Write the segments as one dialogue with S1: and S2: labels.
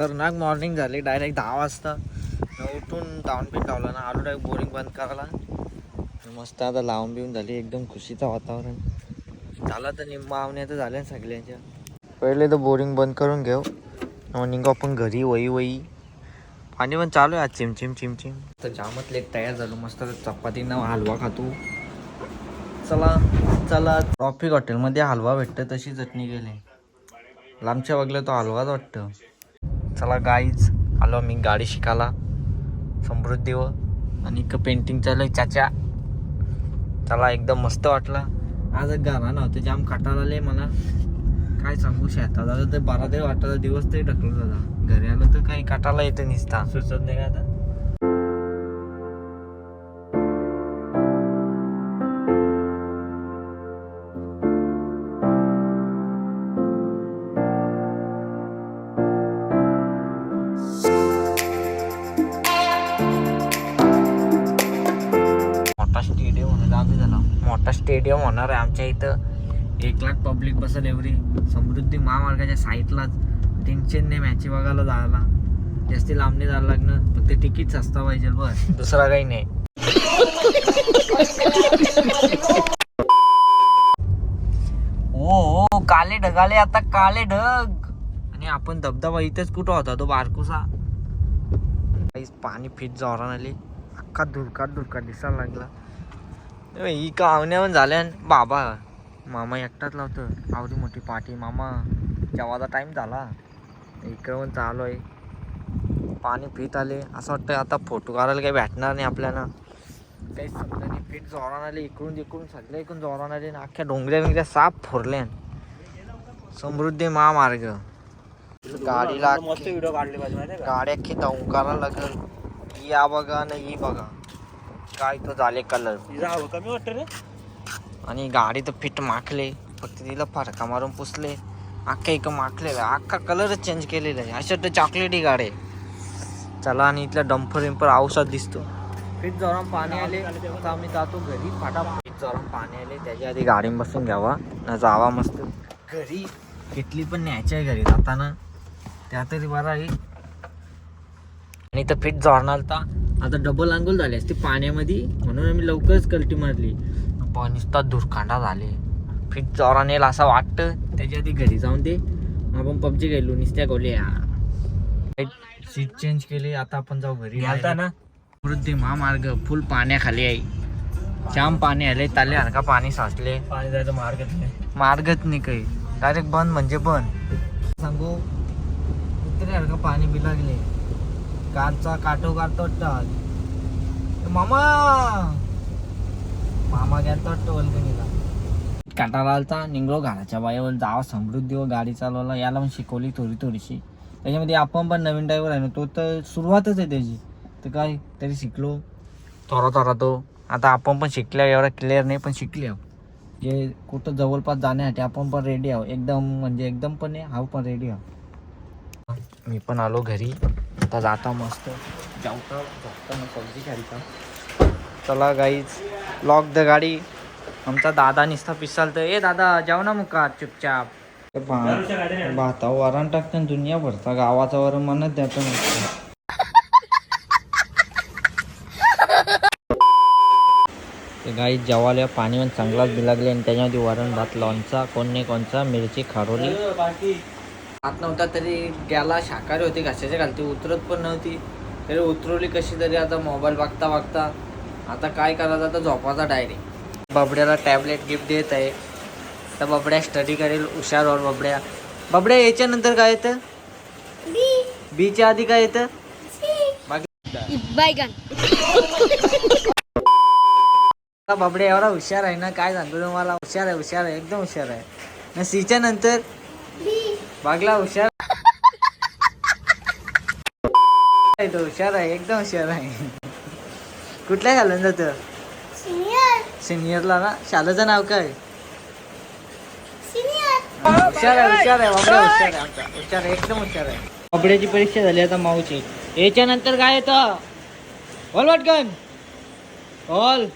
S1: खतरनाक मॉर्निंग झाली. डायरेक्ट दहा वाजता. उठून धावून पिन लावला ना. आलो डायरेक्ट बोरिंग बंद करायला. मस्त आता लावून बिवून झाली. एकदम खुशीचं वातावरण. झाला तर निम्मा आवण्या तर झाल्या सगळ्यांच्या पहिले तर बोरिंग बंद करून घेऊ. मॉर्निंग आपण घरी वही वही पाणी पण चालू आहे आज. चिमचिम चिमचिम तर जामच लेट तयार झालो. मस्त चपातीनं हलवा खातो. चला चला. ट्रॉफिक हॉटेलमध्ये हलवा भेटतं तशी चटणी गेली लांबच्या बघलं तो हलवाच वाटतं. चला गाईज आलो मी गाडी शिकायला. समृद्धी व आणि एक पेंटिंग चालू आहे चाचा. चला एकदम मस्त वाटला. आज एक गाणं नव्हतं जाम काटाला आले मला. काय सांगू शेतात आता ते बारा ते वाटायला दिवस तरी ढकलून दादा घरी आलं तर काही काटाला येतं निसता. सुचत नाही का आता? मोठा स्टेडियम होणार आहे आमच्या इथं. एक लाख पब्लिक बसेल एवढी. समृद्धी महामार्गाच्या साईडलाच टेन्शन नाही मॅच बघायला जायला. जास्ती लांब नाही जायला लागणं. फक्त तिकीट सस्ता पाहिजे बस. दुसरा काही नाही. ओ हो काले ढगाले आता काले ढग. आणि आपण धबधबा इथेच कुठं होता तो बारकुसा? काहीच पाणी फिट जोरान आली. अख्खा धुरकाट धुरकाट दिसायला लागला. ही का आवण्या पण झाल्या आणि बाबा मामा एकटाच लावतं आवडी मोठी पाठी मामा जेवाचा टाईम झाला. इकडं चालू आहे पाणी फिट आले. असं वाटतं आता फोटो काढायला काही भेटणार नाही आपल्याला. काही समजा नाही. फिट जोरान आले इकडून तिकडून सगळ्या इकडून जोरान आले आणि अख्ख्या डोंगऱ्या बिंगऱ्या साफ फोरल्या समृद्धी महामार्ग. गाडीला
S2: मस्त व्हिडिओ काढले पाहिजे माहिती आहे का?
S1: गाड्या अख्खी करायला लागल. या बघा ना ही बघा. काय तो झाले कलर
S2: कमी वाटतं रे.
S1: आणि गाडी तर फिट माखले फक्त तिला फरका मारून पुसले. अख्खा एक माखलेला अख्खा कलरच चेंज केलेला आहे. अशा तर चॉकलेटी गाडी. चला आणि इथला डंपर विंपर औषध दिसतो. फिट जोराम पाणी आले. आता आम्ही जातो घरी फाटा फिट जोराम पाणी आले. त्याच्या आधी गाडीत बसून घ्यावा. ना जावा मस्त. घरी किटली पण न्यायची आहे घरी जाताना. त्या तरी बरा आहे. आणि तर फिट जोरणार आता डबल अंगुल झाले असते. पाण्यामध्ये म्हणून आम्ही लवकरच कल्टी मारली. पण नुसता धुरखांडा झाले. फिट जोरान येईल असं वाटतं. त्याच्या आधी घरी जाऊन दे. आपण पबजी गेलो नुसत्या गोल्या. सीट चेंज केली आता आपण जाऊ घरी
S2: घालता ना?
S1: वृद्धी महामार्ग फुल पाण्याखाली आहे. जाम पाणी आले ताले हरका पाणी साचले.
S2: पाणी जायचं मार्ग नाही.
S1: मार्गच नाही काही. डायरेक्ट बंद म्हणजे बंद. सांगू? कुत्रे हरका पाणी बी लागले कारचा काटो मामा! मामा गेलतो वाटतं वलकणीला. काटाला आलता निघलो घराच्या बायावर जावा समृद्धी व गाडी चालवला याला पण शिकवली थोडी थोडीशी. त्याच्यामध्ये आपण पण नवीन ड्रायव्हर आहे ना तो तर सुरुवातच आहे त्याची. तर काय तरी शिकलो. थोडा थोडा तो. आता आपण पण शिकल्या एवढा क्लिअर नाही पण शिकले आहो. जे कुठं जवळपास जाण्यासाठी आपण पण रेडी आहो एकदम म्हणजे एकदम पण नाही हा पण रेडी आहो मी पण आलो घरी. आता जाता मस्त. जाऊता झोपता सब्जी खायचा चला गाईच लॉक द गाडी. आमचा दादा निसता पिसाल तर ए दादा जाऊ ना मुका चुपचाप. भाता वरण टाकतं दुनिया भरता गावाचा वरण म्हणत नसतं ते गाई जेवायला पाणी पण चांगलाच बिलागले आणि त्याच्यामध्ये वरण भात लोणचा कोण नाही कोणचा मिरची खारोली. हात नव्हता तरी गेला शाकाहारी होती घशाच्या घालती. उतरत पण नव्हती. तरी उतरवली कशी तरी आता मोबाईल बघता बघता. आता काय करायचं? आता झोपाचा डायरेक्ट बबड्याला टॅबलेट गिफ्ट देत आहे. तर बबड्या स्टडी करेल. हुशार वर बबड्या. बबड्या याच्यानंतर काय येतं? बीच्या आधी काय येतं? बबड्या एवढा हुशार आहे ना काय सांगतो तुम्हाला? हुशार आहे हुशार आहे. एकदम हुशार आहे. ना सीच्या नंतर? बागला हुशार. आहे तो हुशार आहे एकदम हुशार आहे. कुठल्या घालून जातं? सिनियरला ना? शाळेचं नाव काय? हुशार आहे हुशार आहे बाबड्या हुशार आहे आमचा. हुशार आहे एकदम हुशार आहे. बाबड्याची परीक्षा झाली आता माऊची. याच्या नंतर काय येतं? बोल वाटकन बोल.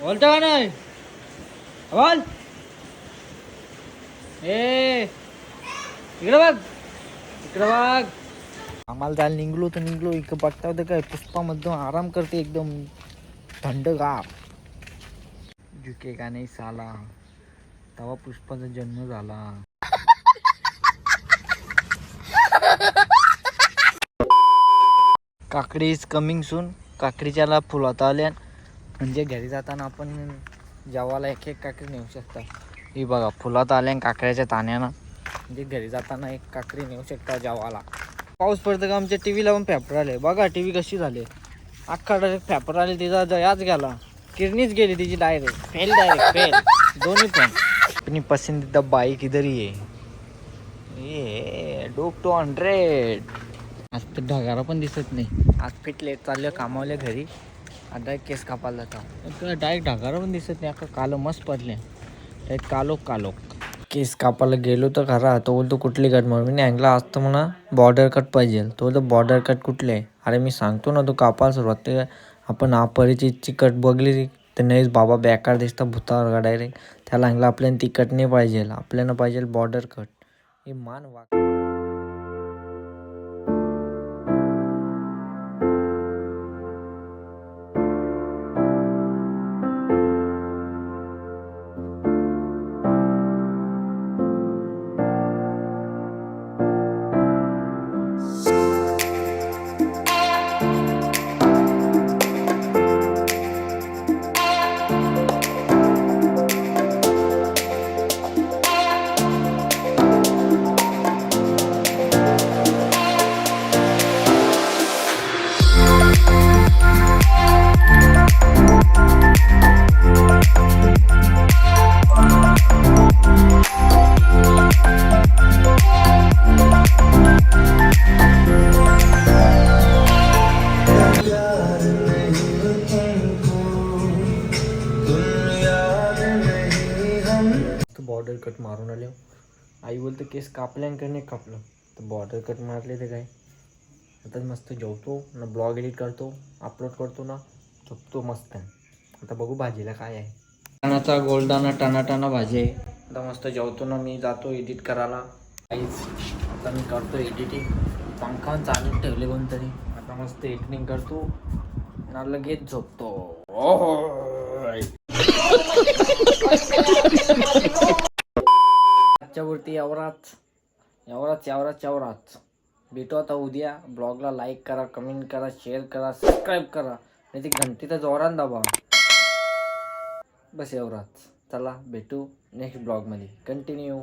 S1: बोलतो का नाही? बोल. ए इकडे बघ. इकडं बघ. आम्हाला जायला निघलो तर निघलो. इकडं बघता होतं काय? पुष्पामधून आराम करते एकदम. थंडगार झुके का नाही साला? तवा पुष्पाचा जन्म झाला. काकडी इज कमिंग सून काकडीच्याला फुलवता आल्या म्हणजे घरी जाताना आपण जेवायला एक एक काकडी नेऊ शकता. ही बघा फुलात आल्या काकड्याच्या ताण्यानं म्हणजे घरी जाताना एक काकडी नेऊ शकता जेवाला पाऊस पडतं का आमच्या टी व्हीला पण फॅपर आले. बघा टी व्ही कशी झाली. अख्खा डायरेक्ट फॅपर आले तिचा जयाच गेला. किरणीच गेली तिची डायरेक्ट फेल डायरेक्ट फेल दोन्ही पण. अपनी पसंदीदा बाईक इधर ही आहे ये डोक टू हंड्रेड आज तर ढगारा पण दिसत नाही. आज फिट लेट चाललं कामावल्या घरी. आता केस कापायला जाता. डायरेक्ट ढगारा पण दिसत नाही. अख्खा कालो मस्त पडले. डायरेक्ट कालोक कालोक केस कापायला गेलो तर खरा तो बोलतो कुठली कट म्हणून मी अँगला आज तर म्हणा बॉर्डर कट पाहिजे. तो बोलतो बॉर्डर कट कुठले आहे? अरे मी सांगतो ना तो कापायला सुरुवात ते आपण अपरिचितची कट बघली तर नाहीच बाबा बेकार दिसतं भूतावर डायरेक्ट त्याला अँगला आपल्याला ती कट नाही पाहिजे. आपल्याला पाहिजे बॉर्डर कट हे मान वाक बॉर्डर कट मारून आले आई बोलतं केस कापल्यान नाही कापलं? तर बॉर्डर कट मारले ते काय? आता मस्त जेवतो ना ब्लॉग एडिट करतो अपलोड करतो ना झोपतो मस्त. आता बघू भाजीला काय आहे. टणाचा गोल्डाना टना भाजी आहे. आता मस्त जेवतो ना मी जातो एडिट करायला. काहीच आता मी करतो एडिटिंग पंखा चालून ठेवले कोणतरी. आता मस्त एडिटिंग करतो. ना लगेच झोपतो. हो एवढाच एवढाच एवढाच भेटू आता उद्या. ब्लॉगला लाईक करा कमेंट करा शेअर करा सबस्क्राईब करा. आणि ती घंटी तर जोरान दाबा. बस एवढाच. चला भेटू नेक्स्ट ब्लॉगमध्ये कंटिन्यू